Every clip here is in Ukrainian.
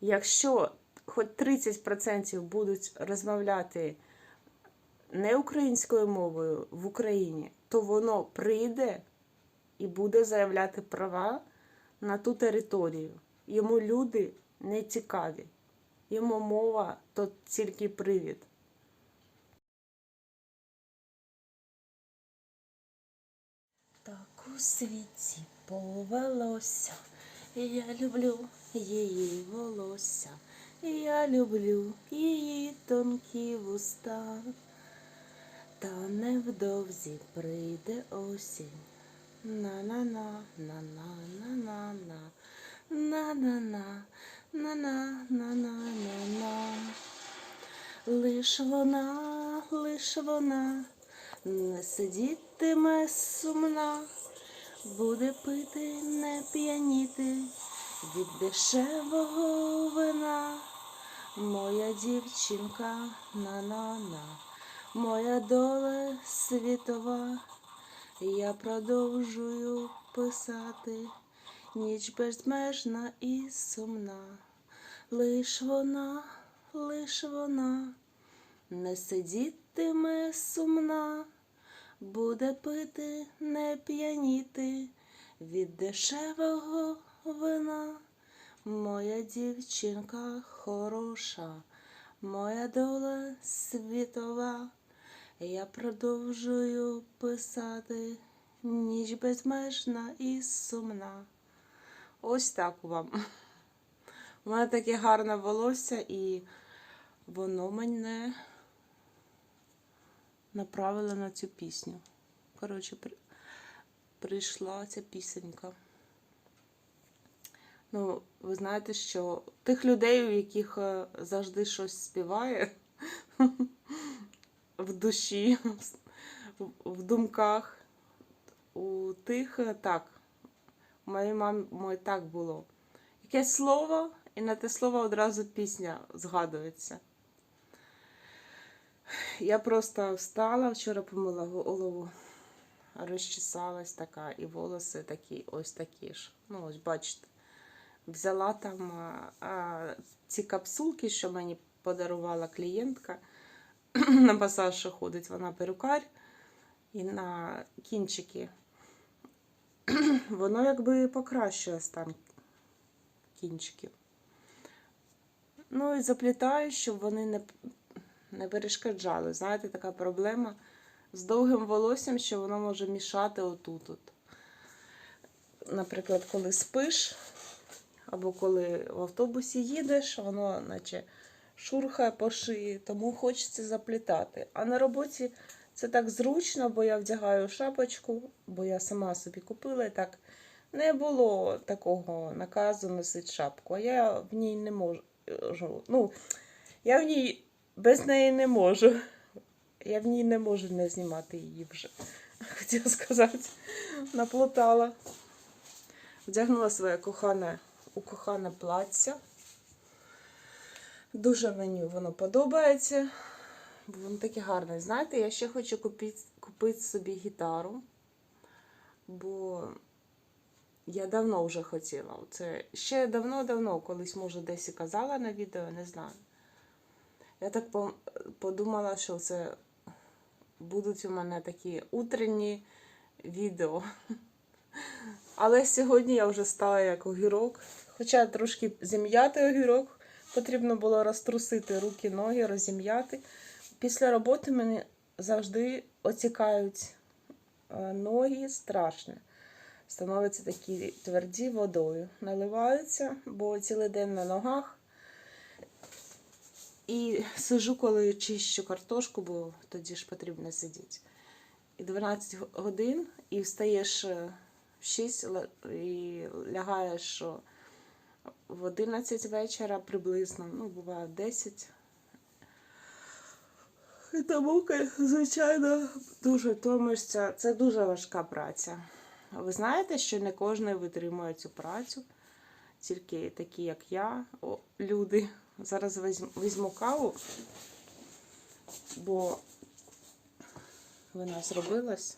Якщо хоч 30% будуть розмовляти не українською мовою в Україні, то воно прийде і буде заявляти права на ту територію. Йому люди не цікаві. Йому мова то тільки привід. Так у світі повелося, я люблю її волосся, я люблю її тонкі вуста. Та невдовзі прийде осінь. На-на-на, на-на-на-на-на, на-на-на, на-на-на-на-на-на. Лиш вона, лиш вона не сидітиме сумна, буде пити, не п'яніти від дешевого вина. Моя дівчинка на-на-на, моя доля світова. Я продовжую писати, ніч безмежна і сумна. Лиш вона, лиш вона не сидітиме сумна, буде пити, не п'яніти від дешевого вина. Моя дівчинка хороша, моя доля світова. Я продовжую писати, ніч безмежна і сумна. Ось так вам. У мене таке гарне волосся, і воно мене направило на цю пісню. Коротше, при... прийшла ця пісенька. Ну, ви знаєте, що тих людей, у яких е, завжди щось співає в душі, в- думках, у тих е, так. У моїй мамі так було. Якесь слово, і на те слово одразу пісня згадується. Я просто встала, вчора помила голову, розчесалась така, і волоси такі, ось такі ж. Ну, ось бачите. Взяла там а, ці капсулки, що мені подарувала клієнтка. на масаж що ходить вона перукар, і на кінчики. Воно якби покращує стан кінчиків. Ну і заплітаю, щоб вони не, не перешкоджали. Знаєте, така проблема з довгим волоссям, що воно може мішати отут. -от. Наприклад, коли спиш, або коли в автобусі їдеш, воно наче шурхає по шиї, тому хочеться заплітати. А на роботі це так зручно, бо я вдягаю шапочку, бо я сама собі купила і так не було такого наказу носити шапку, а я в ній не можу. Ну, я в ній без неї не можу. Я в ній не можу не знімати її вже. Хотіла сказати, наплутала. Вдягнула своє кохане, укохане плаття. Дуже мені воно подобається. Воно таке гарне. Знаєте, я ще хочу купити, купити собі гітару, бо я давно вже хотіла. Це ще давно-давно, колись, може, десь і казала на відео, не знаю. Я так подумала, що це будуть у мене такі утренні відео. Але сьогодні я вже стала як огірок. Хоча трошки зім'яти огірок, потрібно було розтрусити руки, ноги, розім'яти. Після роботи мене завжди оцікають е, ноги страшно. Становляться такі тверді водою. Наливаються, бо цілий день на ногах. І сижу, коли чищу картошку, бо тоді ж потрібно сидіти. І 12 годин, і встаєш е, в 6 і лягаєш в 11 вечора приблизно, ну, буває в 10. І тому, звичайно, дуже втомишся. Це дуже важка праця. Ви знаєте, що не кожен витримує цю працю, тільки такі, як я, о, люди. Зараз візьму, візьму каву, бо вона зробилась.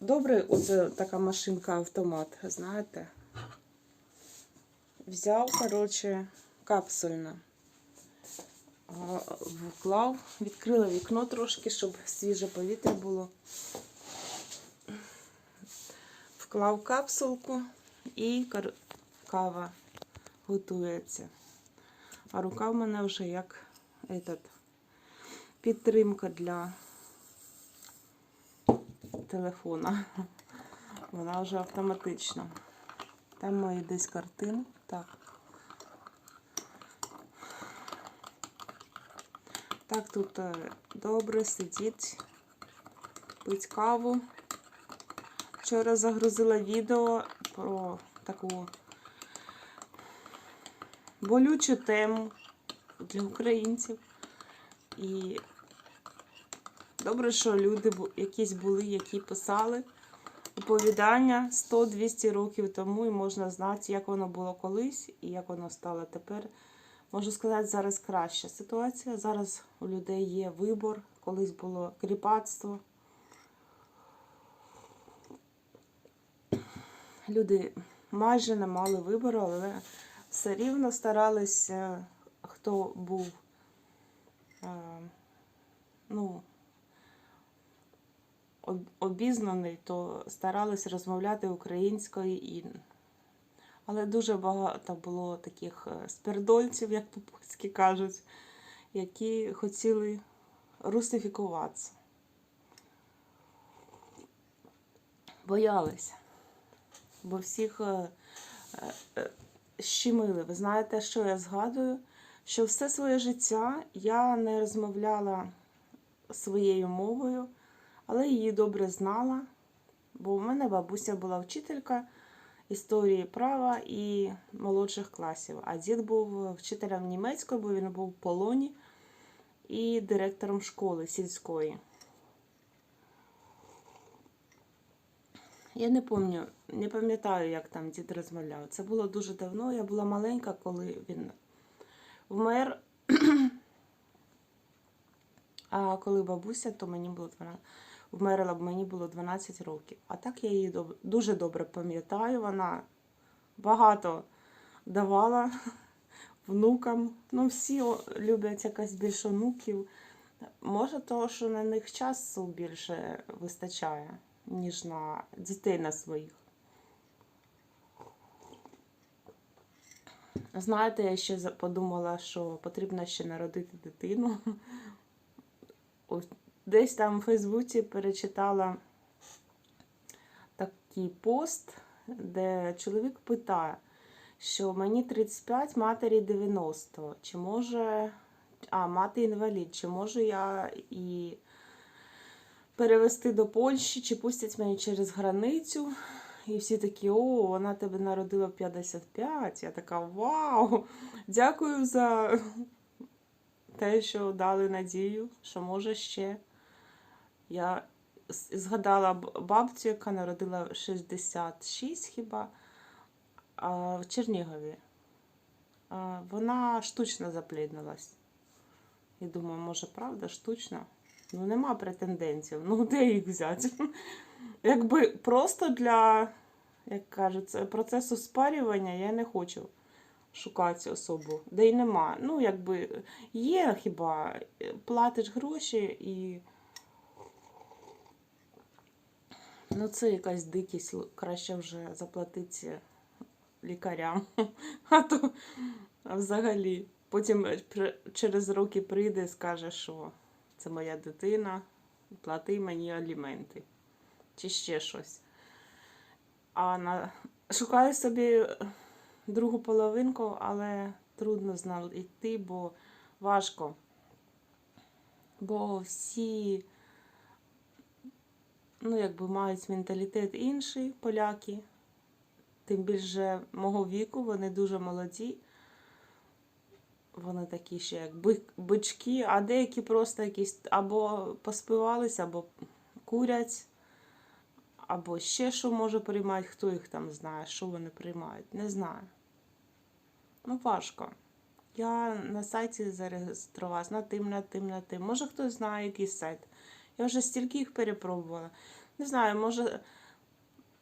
Добре, оце така машинка автомат, знаєте? Взяв, коротше, капсульне. Вклав, відкрила вікно трошки, щоб свіже повітря було. Вклав капсулку і кава готується. А рука в мене вже як этот, підтримка для телефона. Вона вже автоматична. Там мої десь картини. Так. Так, тут е, добре сидіть, пить каву. Вчора загрузила відео про таку болючу тему для українців. І добре, що люди якісь були, які писали оповідання 100-200 років тому, і можна знати, як воно було колись і як воно стало тепер. Можу сказати, зараз краща ситуація. Зараз у людей є вибор, колись було кріпацтво. Люди майже не мали вибору, але все рівно старалися, хто був е, ну, обізнаний, то старались розмовляти українською і. Але дуже багато було таких е, спердольців, як по-польськи кажуть, які хотіли русифікуватися. Боялися. Бо всіх е, е, щемили. Ви знаєте, що я згадую? Що все своє життя я не розмовляла своєю мовою, але її добре знала, бо в мене бабуся була вчителька історії права і молодших класів. А дід був вчителем німецької, бо він був в полоні і директором школи сільської. Я не пам'ятаю, не пам'ятаю, як там дід розмовляв. Це було дуже давно. Я була маленька, коли він вмер. А коли бабуся, то мені було 12, вмерла, б мені було 12 років. А так я її дуже добре пам'ятаю. Вона багато давала внукам. Ну, всі люблять якось більше онуків. Може, того, що на них часу більше вистачає, ніж на дітей на своїх. Знаєте, я ще подумала, що потрібно ще народити дитину. Десь там в Фейсбуці перечитала такий пост, де чоловік питає, що мені 35, матері 90. Чи може. А, мати інвалід, чи можу я і перевезти до Польщі, чи пустять мені через границю? І всі такі, о, вона тебе народила 55. Я така, вау! Дякую за те, що дали надію, що може ще. Я згадала бабцю, яка народила 66 хіба в Чернігові. Вона штучно запліднилась. І думаю, може, правда, штучно? Ну, нема претендентів. Ну, де їх взяти? Якби просто для, як кажуть, процесу спарювання я не хочу шукати особу. Де й нема. Ну, якби є хіба, платиш гроші і. Ну, це якась дикість, краще вже заплатити лікарям. А то взагалі. Потім е, через роки прийде і скаже, що це моя дитина, плати мені аліменти. Чи ще щось. А на... шукаю собі другу половинку, але трудно знайти, бо важко. Бо всі ну, якби мають менталітет інший, поляки. Тим більше мого віку, вони дуже молоді. Вони такі ще як бички, а деякі просто якісь або поспивались, або курять, або ще що може приймати, хто їх там знає, що вони приймають, не знаю. Ну, важко. Я на сайті зареєструвалась на тим, на тим, на тим. Може хтось знає якийсь сайт. Я вже стільки їх перепробувала. Не знаю, може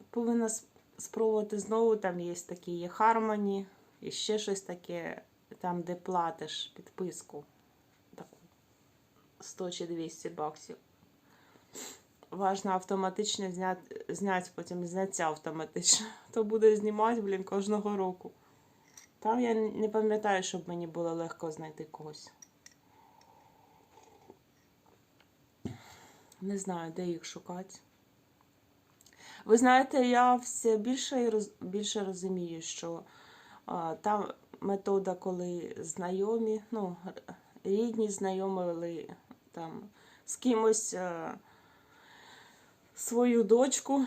повинна спробувати знову. Там є такі є Harmony, і ще щось таке, там, де платиш підписку. Таку 100 чи 200 баксів. Важно автоматично зняти, зняти потім зняття автоматично. То буде знімати, блін, кожного року. Там я не пам'ятаю, щоб мені було легко знайти когось. Не знаю, де їх шукати. Ви знаєте, я все більше і роз, більше розумію, що а, та метода, коли знайомі, ну, рідні знайомили там з кимось а, свою дочку,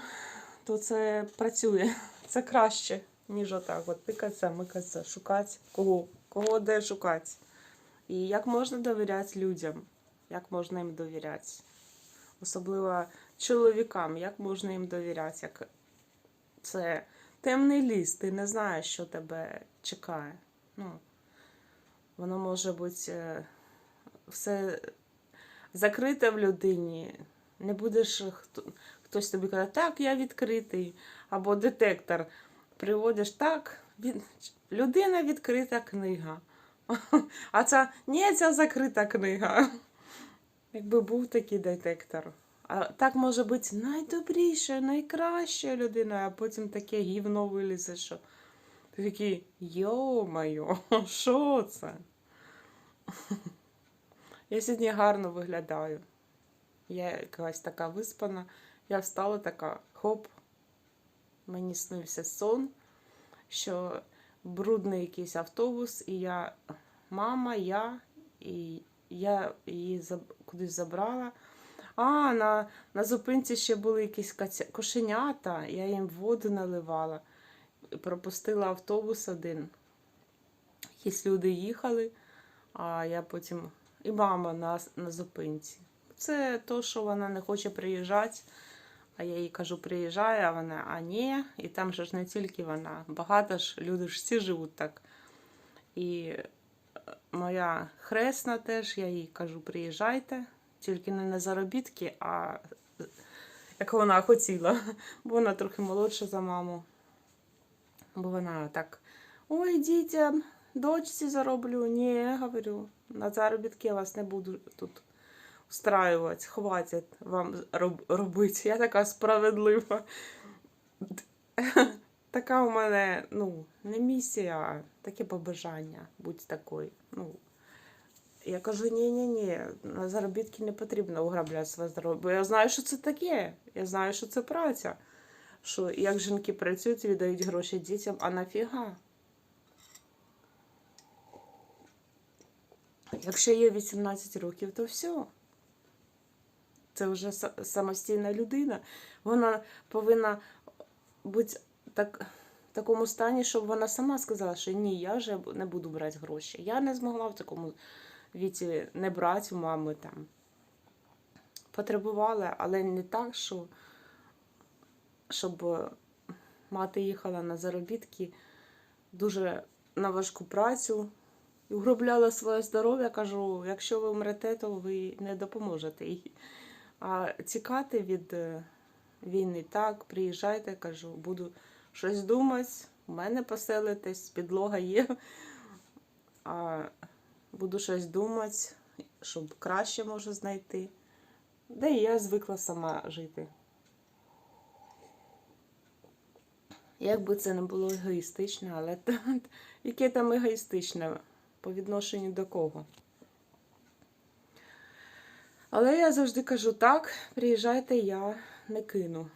то це працює. Це краще, ніж отак. От тикаться, микаться, шукати кого, кого де шукати. І як можна довіряти людям, як можна їм довіряти. Особливо чоловікам, як можна їм довіряти, як це темний ліс, ти не знаєш, що тебе чекає. Ну, воно може бути е, все закрите в людині. Не будеш хто, хтось тобі каже, так, я відкритий, або детектор. Приводиш так, він, людина відкрита книга. А це ні, це закрита книга. Якби був такий детектор. А так може бути найдобріша, найкраща людина, а потім таке гівно вилізе, що ти такий, йо-майо, що це? Я сьогодні гарно виглядаю. Я якась така виспана. Я встала така, хоп, мені снився сон, що брудний якийсь автобус, і я, мама, я, і я її кудись забрала. А, на, на зупинці ще були якісь каця... кошенята, я їм воду наливала. Пропустила автобус один. Якісь люди їхали, а я потім. І мама на, на зупинці. Це то, що вона не хоче приїжджати. А я їй кажу, приїжджай, а вона, а ні. І там же ж не тільки вона. Багато ж люди ж всі живуть так. І моя хресна теж, я їй кажу, приїжджайте, тільки не на заробітки, а як вона хотіла. Бо вона трохи молодша за маму. Бо вона так, ой, дітям, дочці зароблю. Ні, говорю, на заробітки я вас не буду тут устраювати, хватить вам роб- робити. Я така справедлива. Така у мене, ну, не місія, а таке побажання бути такою. Ну, я кажу, ні-ні-ні, на заробітки не потрібно ограбляти своє здоров'я. Бо я знаю, що це таке. Я знаю, що це праця. Що як жінки працюють, віддають гроші дітям, а нафіга? Якщо є 18 років, то все. Це вже самостійна людина. Вона повинна бути так, в такому стані, щоб вона сама сказала, що ні, я вже не буду брати гроші. Я не змогла в такому віці не брати у мами там. Потребувала, але не так, що щоб мати їхала на заробітки дуже на важку працю і угробляла своє здоров'я. Кажу, якщо ви вмрете, то ви не допоможете їй. А тікати від е, війни так, приїжджайте, кажу, буду щось думати, у мене поселитесь, підлога є. А буду щось думати, щоб краще може знайти. Де і я звикла сама жити. Як би це не було егоїстично, але яке там егоїстичне по відношенню до кого? Але я завжди кажу так, приїжджайте, я не кину.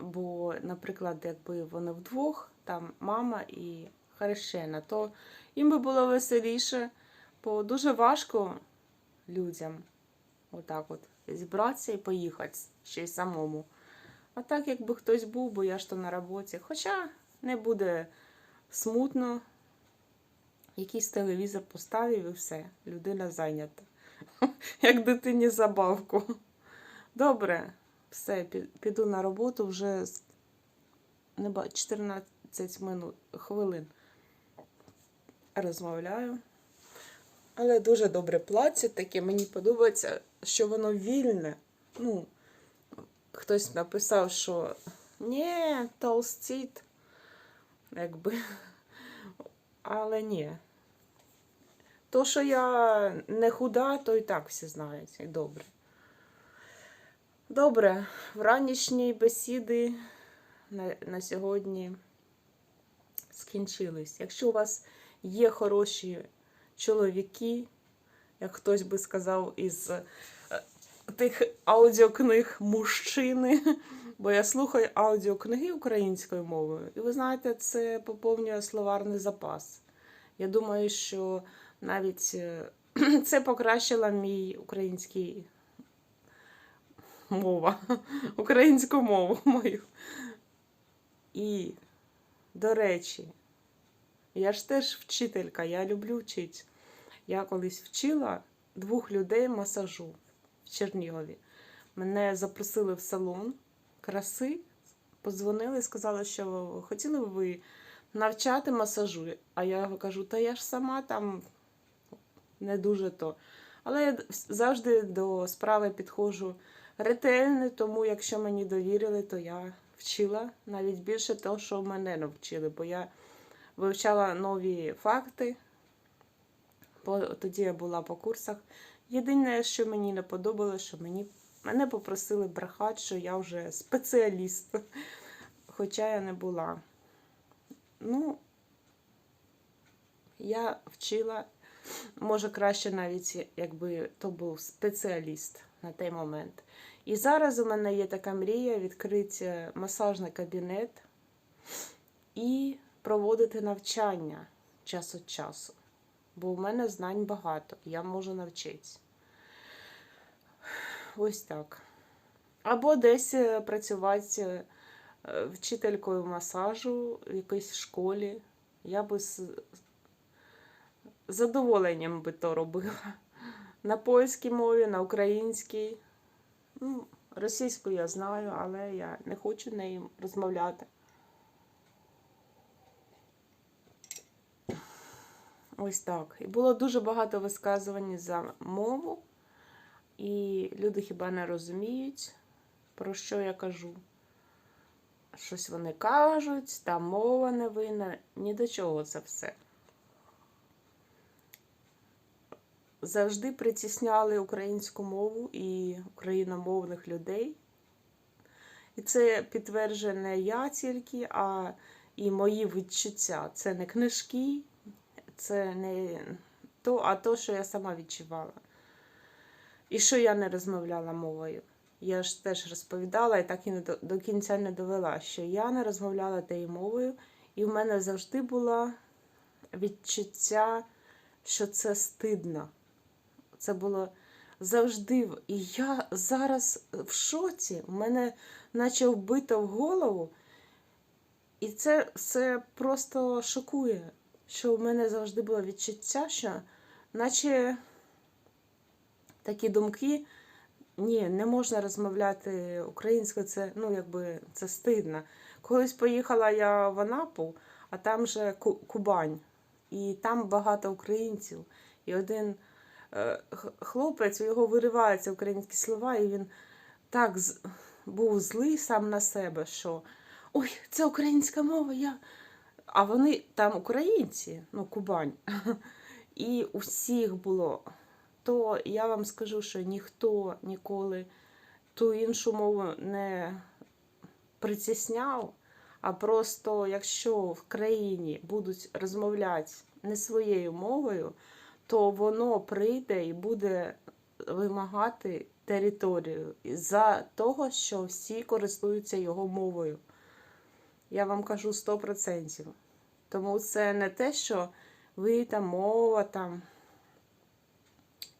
Бо, наприклад, якби вони вдвох, там мама і хрещена, то їм би було веселіше, бо дуже важко людям отак от зібратися і поїхати ще й самому. А так, якби хтось був, бо я ж то на роботі. Хоча не буде смутно, якийсь телевізор поставив і все, людина зайнята. Як дитині забавку. Добре, все, піду на роботу вже не ба- 14 минут, хвилин. Розмовляю. Але дуже добре плаття таке, мені подобається, що воно вільне. Ну, хтось написав, що ні, толстіт. якби. Але ні. То, що я не худа, то і так всі знають. І добре. Добре, в ранішній бесіди на, на сьогодні скінчились. Якщо у вас є хороші чоловіки, як хтось би сказав із е, тих аудіокниг мужчини, бо я слухаю аудіокниги українською мовою, і ви знаєте, це поповнює словарний запас. Я думаю, що навіть е, це покращило мій український мова, українську мову мою. І, до речі, я ж теж вчителька, я люблю вчити. Я колись вчила двох людей масажу в Чернігові. Мене запросили в салон краси, подзвонили і сказали, що хотіли б ви навчати масажу. А я кажу, та я ж сама там не дуже то. Але я завжди до справи підходжу ретельно, тому якщо мені довірили, то я вчила навіть більше того, що мене навчили, бо я вивчала нові факти. Бо тоді я була по курсах. Єдине, що мені не подобалося, що мені мене попросили брехати, що я вже спеціаліст, хоча я не була. Ну, я вчила, може краще навіть, якби то був спеціаліст на той момент. І зараз у мене є така мрія відкрити масажний кабінет і проводити навчання час від часу. Бо в мене знань багато, я можу навчитися. Ось так. Або десь е, працювати е, вчителькою масажу в якійсь школі. Я би з задоволенням би то робила. На польській мові, на українській. Ну, російську я знаю, але я не хочу нею розмовляти. Ось так. І було дуже багато висказувань за мову, і люди хіба не розуміють, про що я кажу. Щось вони кажуть, та мова не винна, ні до чого це все. Завжди притісняли українську мову і україномовних людей. І це підтверджує не я тільки, а і мої відчуття. Це не книжки, це не то, а то, що я сама відчувала. І що я не розмовляла мовою. Я ж теж розповідала і так і до, до кінця не довела, що я не розмовляла тією мовою, і в мене завжди було відчуття, що це стидно. Це було завжди. І я зараз в шоці, в мене наче вбито в голову. І це все просто шокує що в мене завжди було відчуття, що наче такі думки, ні, не можна розмовляти українською, це ну, якби, це стидно. Колись поїхала я в Анапу, а там же Кубань, і там багато українців. І один хлопець, у його вириваються українські слова, і він так був злий сам на себе, що ой, це українська мова. я... А вони там українці, ну, Кубань, і у всіх було. То я вам скажу, що ніхто ніколи ту іншу мову не притісняв, а просто якщо в країні будуть розмовляти не своєю мовою, то воно прийде і буде вимагати територію за того, що всі користуються його мовою. Я вам кажу 100%. Тому це не те, що ви там мова там.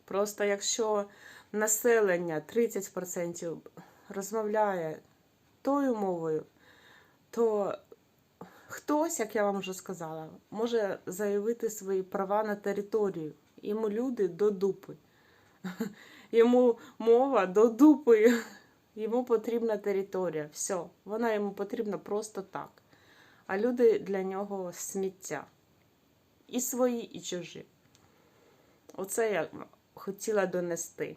Просто якщо населення 30% розмовляє тою мовою, то хтось, як я вам вже сказала, може заявити свої права на територію. Йому люди до дупи. Йому мова до дупи. Йому потрібна територія. Все, вона йому потрібна просто так а люди для нього сміття. І свої, і чужі. Оце я хотіла донести.